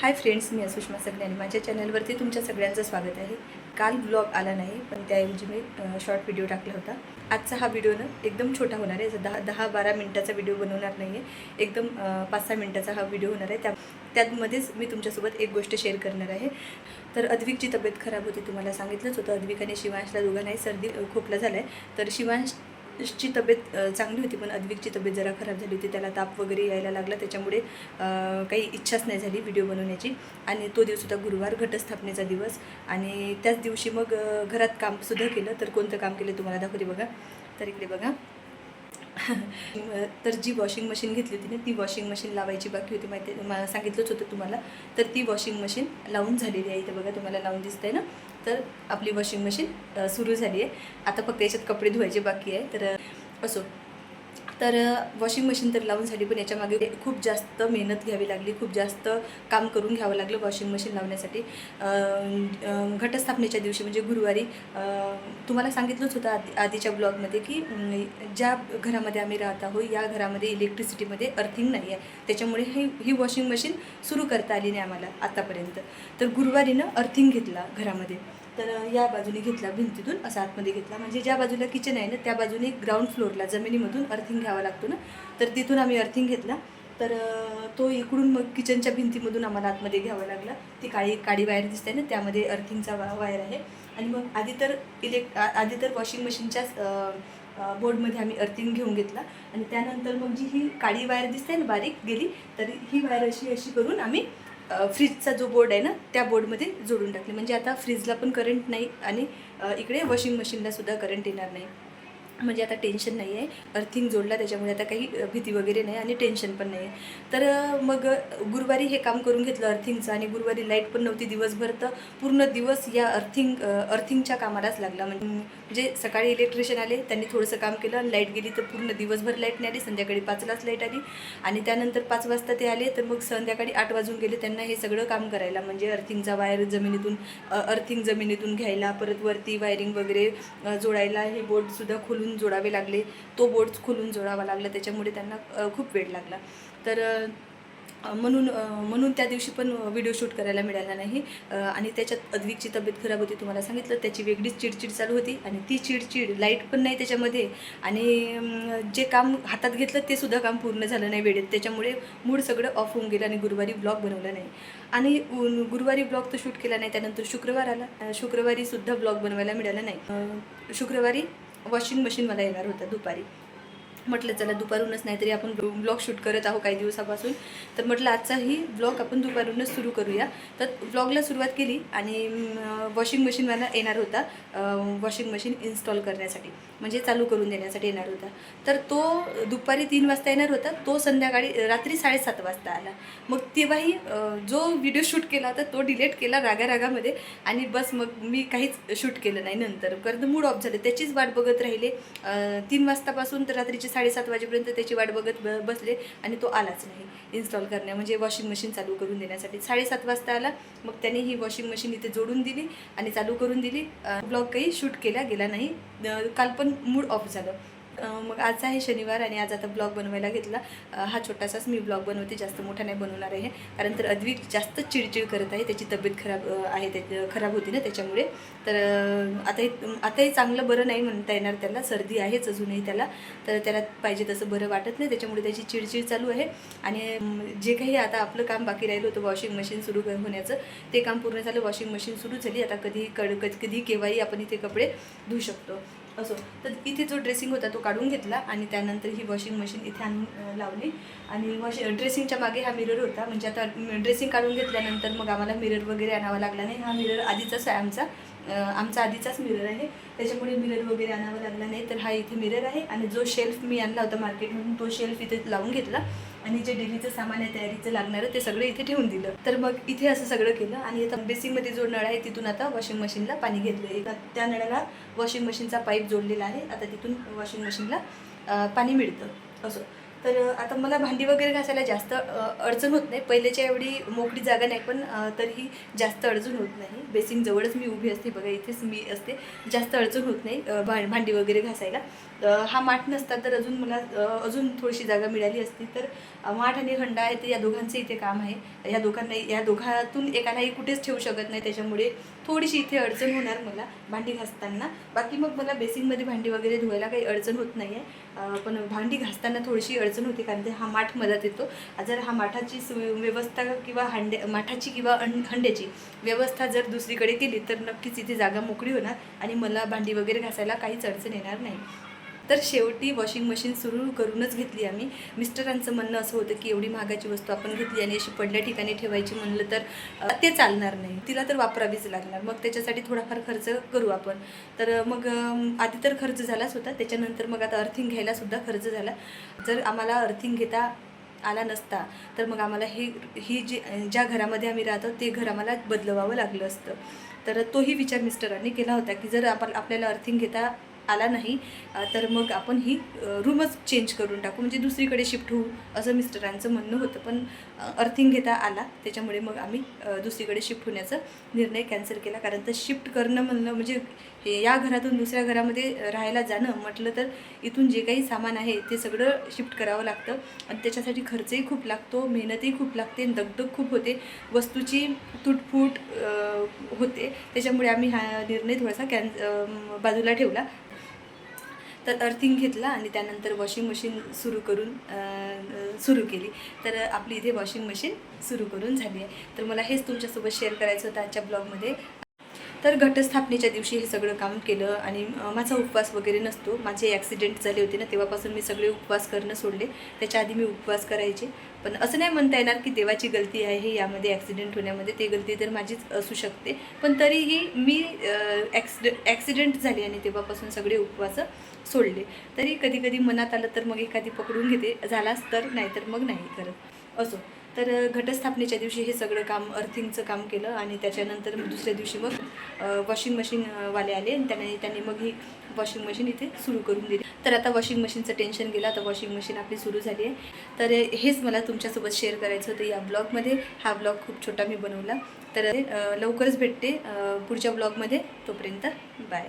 Hi friends मी सुषमा सगळे आणि माझ्या चॅनलवरती तुमच्या सगळ्यांचं स्वागत आहे. काल ब्लॉग आला नाही पण त्याऐवजी मी शॉर्ट व्हिडिओ टाकला होता. आजचा हा व्हिडिओ ना एकदम छोटा होणार आहे. दहा दहा बारा मिनटाचा व्हिडिओ बनवणार नाही आहे एकदम पाच सहा मिनटाचा हा व्हिडिओ होणार आहे. त्या त्यामध्येच मी तुमच्यासोबत एक गोष्ट शेअर करणार आहे. तर अद्विकची तब्येत खराब होती तुम्हाला सांगितलंच होतं. अद्विक आणि शिवांशला दोघांनाही सर्दी खोकला झाला आहे तर ची तब्येत चांगली होती पण अद्विकची तब्येत जरा खराब झाली होती. त्याला ताप वगैरे यायला लागला. त्याच्यामुळे काही इच्छाच नाही झाली व्हिडिओ बनवण्याची. आणि तो दिवस होता गुरुवार घटस्थापनेचा दिवस. आणि त्याच दिवशी मग घरात कामसुद्धा केलं. तर कोणतं काम केलं तुम्हाला दाखवते बघा. तर इकडे बघा. तर जी वॉशिंग मशीन घेतली होती ना ती वॉशिंग मशीन लावायची बाकी होती माहिती मला सांगितलंच होतं तुम्हाला. तर ती वॉशिंग मशीन लावून झालेली आहे इथे बघा तुम्हाला लावून दिसतंय ना. तर आपली वॉशिंग मशीन सुरू झाली आहे. आता फक्त याच्यात कपडे धुवायचे बाकी आहे. तर असो. तर वॉशिंग मशीन तर लावून झाली पण याच्यामागे खूप जास्त मेहनत घ्यावी लागली. खूप जास्त काम करून घ्यावं लागलं वॉशिंग मशीन लावण्यासाठी. घटस्थापनेच्या दिवशी म्हणजे गुरुवारी तुम्हाला सांगितलंच होतं आधी आधीच्या ब्लॉगमध्ये की ज्या घरामध्ये आम्ही राहत आहोत या घरामध्ये इलेक्ट्रिसिटीमध्ये अर्थिंग नाही आहे. त्याच्यामुळे ही ही वॉशिंग मशीन सुरू करता आली नाही आम्हाला आतापर्यंत. तर गुरुवारीनं अर्थिंग घेतला घरामध्ये. तर या बाजूने घेतला भिंतीतून असा आतमध्ये घेतला. म्हणजे ज्या बाजूला किचन आहे ना त्या बाजूने ग्राउंड फ्लोअरला जमिनीमधून अर्थिंग घ्यावा लागतो ना. तर तिथून आम्ही अर्थिंग घेतला. तर तो इकडून मग किचनच्या भिंतीमधून आम्हाला आतमध्ये घ्यावा लागला. ती काळी काळी वायर दिसते ना त्यामध्ये अर्थिंगचा वा वायर आहे. आणि मग आधी तर इलेक्ट आ- आधी तर वॉशिंग मशीनच्याच बोर्डमध्ये आम्ही अर्थिंग घेऊन घेतला. आणि त्यानंतर मग जी ही काळी वायर दिसते ना बारीक गेली तर ही वायर अशी अशी करून आम्ही फ्रीजचा जो बोर्ड आहे ना त्या बोर्डमध्ये जोडून टाकले. म्हणजे आता फ्रीजला पण करंट नाही आणि इकडे वॉशिंग मशीनला सुद्धा करंट येणार नाही. म्हणजे आता टेन्शन नाही आहे. अर्थिंग जोडला त्याच्यामुळे आता काही भीती वगैरे नाही आणि टेन्शन पण नाही आहे. तर मग गुरुवारी हे काम करून घेतलं अर्थिंगचं आणि गुरुवारी लाइट पण नव्हती दिवसभर तर पूर्ण दिवस या अर्थिंग अर्थिंगच्या कामालाच लागला. म्हणजे सकाळी इलेक्ट्रिशियन आले त्यांनी थोडंसं काम केलं आणि लाइट गेली तर पूर्ण दिवसभर लाइट नाही आली. संध्याकाळी पाचलाच लाइट आली आणि त्यानंतर पाच वाजता ते आले तर मग संध्याकाळी आठ वाजून गेले त्यांना हे सगळं काम करायला. म्हणजे अर्थिंगचा वायर जमिनीतून अर्थिंग जमिनीतून घ्यायला परत वरती वायरिंग वगैरे जोडायला हे बोर्डसुद्धा खोलून जोडावे लागले तो बोर्ड खोलून जोडावा लागला त्याच्यामुळे त्यांना खूप वेळ लागला. तर म्हणून म्हणून त्या दिवशी पण व्हिडिओ शूट करायला मिळाला नाही. आणि त्याच्यात अद्विकची तब्येत खराब होती तुम्हाला सांगितलं त्याची वेगळीच चिडचिड चालू होती आणि ती चिडचिड लाइट पण नाही त्याच्यामध्ये. आणि जे काम हातात घेतलं ते सुद्धा काम पूर्ण झालं नाही वेळेत. त्याच्यामुळे मूड सगळं ऑफ होऊन गेलं आणि गुरुवारी ब्लॉग बनवला नाही. आणि उ- गुरुवारी ब्लॉग तर शूट केला नाही त्यानंतर शुक्रवार आला. शुक्रवारीसुद्धा शुक्रवारी सुद्धा ब्लॉग बनवायला मिळाला नाही. शुक्रवारी वॉशिंग मशीन मला येणार होतं दुपारी. म्हटलं चला दुपारूनच नाहीतरी आपण ब्लॉग शूट करत आहोत काही दिवसापासून. तर म्हटलं आजचाही ब्लॉग आपण दुपारूनच सुरू करूया. तर ब्लॉगला सुरुवात केली आणि वॉशिंग मशीन मला येणार होता वॉशिंग मशीन इन्स्टॉल करण्यासाठी. म्हणजे चालू करून देण्यासाठी येणार होता. तर तो दुपारी तीन वाजता येणार होता. तो संध्याकाळी रात्री साडेसात वाजता आला. मग तेव्हाही जो व्हिडिओ शूट केला होता तो डिलीट केला रागा रागामध्ये आणि बस मग मी काहीच शूट केलं नाही नंतर. कारण मूड ऑफ झालं. त्याचीच वाट बघत राहिले. तीन वाजतापासून तर रात्रीचे साडेसात वाजेपर्यंत त्याची वाट बघत ब बसले आणि तो आलाच नाही इन्स्टॉल करण्या म्हणजे वॉशिंग मशीन चालू करून देण्यासाठी. साडेसात वाजता आला मग त्याने ही वॉशिंग मशीन इथे जोडून दिली आणि चालू करून दिली. ब्लॉग काही शूट केला गेला नाही. काल पण मूड ऑफ झालं. मग आज आहे शनिवार आणि आज आता ब्लॉग बनवायला घेतला. हा छोटासाच मी ब्लॉग बनवते जास्त मोठा नाही बनवणार आहे. कारण तर अद्विक जास्त चिडचिड करत आहे त्याची तब्येत खराब आहे त्या खराब होती ना त्याच्यामुळे. तर आताही आताही चांगलं बरं नाही म्हणता येणार त्याला सर्दी आहेच अजूनही त्याला. तर त्याला पाहिजे तसं बरं वाटत नाही त्याच्यामुळे त्याची चिडचिड चालू आहे. आणि जे काही आता आपलं काम बाकी राहिलं होतं वॉशिंग मशीन सुरू होण्याचं ते काम पूर्ण झालं वॉशिंग मशीन सुरू झाली. आता कधी कड कधी कधी केव्हाही आपण इथे कपडे धुवू शकतो. असो. तर इथे जो ड्रेसिंग होता तो काढून घेतला आणि त्यानंतर ही वॉशिंग मशीन इथे आणून लावली. आणि वॉश ड्रेसिंगच्या मागे हा मिरर होता. म्हणजे आता ड्रेसिंग काढून घेतल्यानंतर मग आम्हाला मिरर वगैरे आणावा लागला नाही. हा मिरर आधीचाच आहे आमचा. आमचा आधीचाच मिरर आहे. त्याच्यामुळे मिरर वगैरे आणावा लागला नाही तर हा इथे मिरर आहे आणि जो शेल्फ मी आणला होता मार्केटमधून तो शेल्फ इथे लावून घेतला. आणि जे डेलीचं सामान आहे तयारीचं लागणारं ते सगळं इथे ठेवून दिलं. तर मग इथे असं सगळं केलं आणि आता बेसिंगमध्ये जो नळ आहे तिथून आता वॉशिंग मशीनला पाणी घेतलं त्या नळाला वॉशिंग मशीनचा पाईप जोडलेला आहे. आता तिथून वॉशिंग मशीनला पाणी मिळतं. असं. तर आता मला भांडी वगैरे घासायला जास्त अडचण होत नाही. पहिल्याच्या एवढी मोकळी जागा नाही पण तरीही जास्त अडचण होत नाही. बेसिंग जवळच मी उभी असते बघा इथेच मी असते. जास्त अडचण होत नाही भां भा भांडी वगैरे घासायला. हा माठ नसता तर अजून मला अजून थोडीशी जागा मिळाली असती. तर माठ आणि हंडा आहे ते या दोघांचं इथे काम आहे. या दोघांना या दोघातून एकालाही कुठेच ठेवू शकत नाही. त्याच्यामुळे थोडीशी इथे अडचण होणार मला भांडी घासताना. बाकी मग मला बेसिनमध्ये भांडी वगैरे धुवायला काही अडचण होत नाही आहे पण भांडी घासताना थोडीशी अडचण होते कारण ते हा माठ मदत येतो. जर हा माठाची सु व्यवस्था किंवा हांडे माठाची किंवा हंड्याची व्यवस्था जर दुसरीकडे केली तर नक्कीच इथे जागा मोकळी होणार आणि मला भांडी वगैरे घासायला काहीच अडचण येणार नाही. तर शेवटी वॉशिंग मशीन सुरू करूनच घेतली आम्ही. मिस्टरांचं म्हणणं असं होतं की एवढी महागाची वस्तू आपण घेतली आणि अशी पडल्या ठिकाणी ठेवायची म्हणलं तर ते चालणार नाही. तिला तर वापरावीच लागणार. मग त्याच्यासाठी थोडाफार खर्च करू आपण. तर मग आधी तर खर्च झालाच होता. त्याच्यानंतर मग आता अर्थिंग घ्यायलासुद्धा खर्च झाला. जर आम्हाला अर्थिंग घेता आला नसता तर मग आम्हाला हे ही जी ज्या घरामध्ये आम्ही राहतो ते घर आम्हाला बदलवावं लागलं असतं. तर तोही विचार मिस्टरांनी केला होता की जर आपण आपल्याला अर्थिंग घेता आला नाही तर मग आपण ही रूमच चेंज करून टाकू. म्हणजे दुसरीकडे शिफ्ट होऊ असं मिस्टरांचं म्हणणं होतं. पण अर्थिंग घेता आला. त्याच्यामुळे मग आम्ही दुसरीकडे शिफ्ट होण्याचा निर्णय कॅन्सल केला. कारण तर शिफ्ट करणं म्हणणं म्हणजे हे या घरातून दुसऱ्या घरामध्ये राहायला जाणं म्हटलं तर इथून जे काही सामान आहे ते सगळं शिफ्ट करावं लागतं. आणि त्याच्यासाठी खर्चही खूप लागतो मेहनतही खूप लागते दगदग खूप होते. वस्तूची तुटफूट होते. त्याच्यामुळे आम्ही हा निर्णय थोडासा कॅन बाजूला ठेवला. तर अर्थिंग घेतला आणि त्यानंतर वॉशिंग मशीन सुरू करून सुरू केली. तर आपली इथे वॉशिंग मशीन सुरू करून झाली आहे. तर मला हेच तुमच्यासोबत शेअर करायचं होतं आजच्या ब्लॉगमध्ये. तर घटस्थापनेच्या दिवशी हे सगळं काम केलं आणि माझा उपवास वगैरे नसतो. माझे ॲक्सिडेंट झाले होते ना तेव्हापासून मी सगळे उपवास करणं सोडले. त्याच्या आधी मी उपवास करायचे. पण असं नाही म्हणता येणार की देवाची गलती आहे हे यामध्ये ॲक्सिडेंट होण्यामध्ये ते गलती तर माझीच असू शकते. पण तरीही मी ॲक्सिडे ॲक्सिडेंट झाले आणि तेव्हापासून सगळे उपवास सोडले. तरी कधी कधी मनात आलं तर मग एखादी पकडून घेते. झालाच तर नाही तर मग नाही करत. असो. तर घटस्थापनेच्या दिवशी हे सगळं काम अर्थिंगचं काम केलं आणि त्याच्यानंतर दुसऱ्या दिवशी मग वॉशिंग मशीनवाले आले आणि त्याने त्यांनी मग ही वॉशिंग मशीन इथे सुरू करून दिली. तर आता वॉशिंग मशीनचं टेन्शन गेलं आता वॉशिंग मशीन आपली सुरू झाली आहे. तर हेच मला तुमच्यासोबत शेअर करायचं होतं या ब्लॉगमध्ये हा ब्लॉग खूप छोटा मी बनवला. तर लवकरच भेटते पुढच्या ब्लॉगमध्ये तोपर्यंत बाय